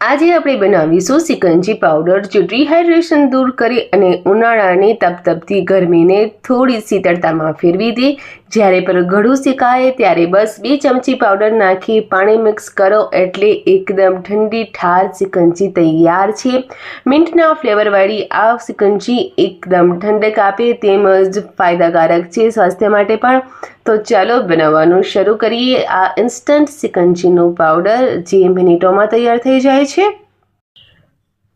આજે આપણે બનાવીશું સિકંજી પાવડર જે ડિહાઇડ્રેશન દૂર કરી અને ઉનાળાની તપતપતી ગરમીને થોડી શીતળતામાં ફેરવી દે. જ્યારે પણ ગળું શેકાય ત્યારે બસ બે ચમચી પાવડર નાખી પાણી મિક્સ કરો એટલે એકદમ ઠંડી ઠાર સિકંજી તૈયાર છે. મિન્ટના ફ્લેવરવાળી આ સિકંજી એકદમ ઠંડક આપે તેમજ ફાયદાકારક છે સ્વાસ્થ્ય માટે પણ. તો ચાલો બનાવવાનું શરૂ કરીએ આ ઇન્સ્ટન્ટ સિકંજીનો પાવડર જે મિનિટોમાં તૈયાર થઈ જાય છે.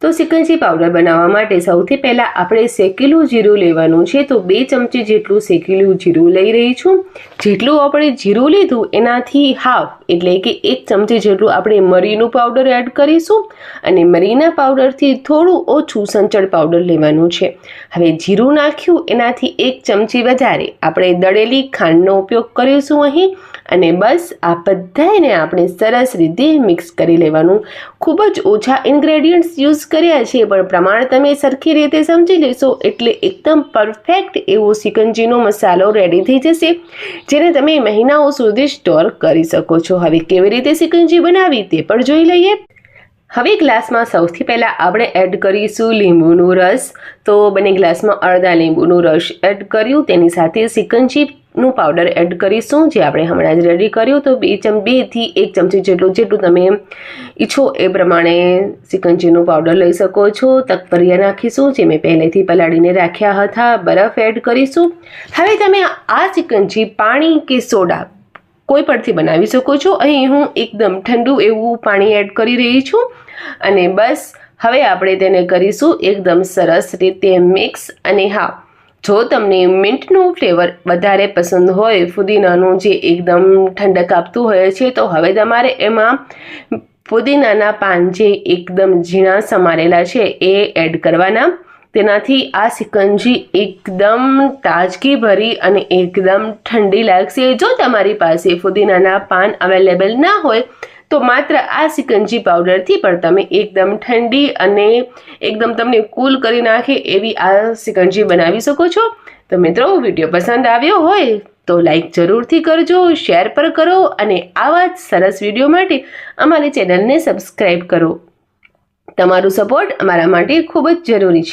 તો સિકંજી પાવડર બનાવવા માટે સૌથી પહેલાં આપણે શેકેલું જીરું લેવાનું છે. તો બે ચમચી જેટલું શેકેલું જીરું લઈ રહી છું. જેટલું આપણે જીરું લીધું એનાથી હાફ એટલે કે એક ચમચી જેટલું આપણે મરીનું પાવડર એડ કરીશું. અને મરીના પાવડરથી થોડું ઓછું સંચળ પાવડર લેવાનું છે. હવે જીરું નાખ્યું, એનાથી એક ચમચી વધારે આપણે દળેલી ખાંડનો ઉપયોગ કરીશું અહીં. અને બસ આ બધાને આપણે સરસ રીતે મિક્સ કરી લેવાનું. ખૂબ જ ઓછા ઇન્ગ્રેડિયન્ટ્સ યુઝ કર્યા છે, પણ પ્રમાણ તમે સરખી રીતે સમજી લેશો એટલે એકદમ પરફેક્ટ એવો સિકંજીનો મસાલો રેડી થઈ જશે, જેને તમે મહિનાઓ સુધી સ્ટોર કરી શકો છો. હવે કેવી રીતે સિકંજી બનાવી તે પણ જોઈ લઈએ. હવે ગ્લાસમાં સૌથી પહેલાં આપણે એડ કરીશું લીંબુનો રસ. તો બંને ગ્લાસમાં અડધા લીંબુનો રસ એડ કર્યું. તેની સાથે સિકંજીનું પાવડર એડ કરીશું, જે આપણે હમણાં જ રેડી કર્યું. તો બે ચમ બેથી એક ચમચી જેટલું જેટલું તમે ઈચ્છો એ પ્રમાણે સિકંજીનું પાવડર લઈ શકો છો. તકપરિયા નાખીશું, જે મેં પહેલેથી પલાળીને રાખ્યા હતા. બરફ એડ કરીશું. હવે તમે આ સિકંજી પાણી કે સોડા કોઈ પરથી બનાવી શકો છો. અહીં હું એકદમ ઠંડુ એવું પાણી એડ કરી રહી છું. અને બસ, હવે આપણે તેને કરીશું એકદમ સરસ રીતે મિક્સ અને હા, જો તમને મિન્ટનું ફ્લેવર વધારે પસંદ હોય, ફુદીનાનું જે એકદમ ઠંડક આપતું હોય છે, તો હવે તમારે એમાં ફુદીનાના પાન જે એકદમ ઝીણા સમારેલા છે, એ એડ કરવાના. તેનાથી આ સિકંજી એકદમ તાજગી ભરી અને એકદમ ઠંડી લાગશે. જો તમારી પાસે ફુદીનાના પાન અવેલેબલ ના હોય, તો માત્ર આ સિકંજી પાવડરથી પણ તમે એકદમ ઠંડી અને એકદમ તમને કૂલ કરી નાખે એવી આ સિકંજી બનાવી શકો છો. તો મિત્રો, વીડિયો પસંદ આવ્યો હોય, તો લાઈક જરૂરથી કરજો, શેર પર કરો અને આવા જ સરસ વીડિયો માટે અમારી ચેનલને સબસ્ક્રાઈબ કરો. તમારું સપોર્ટ અમારા માટે ખૂબ જ જરૂરી છે.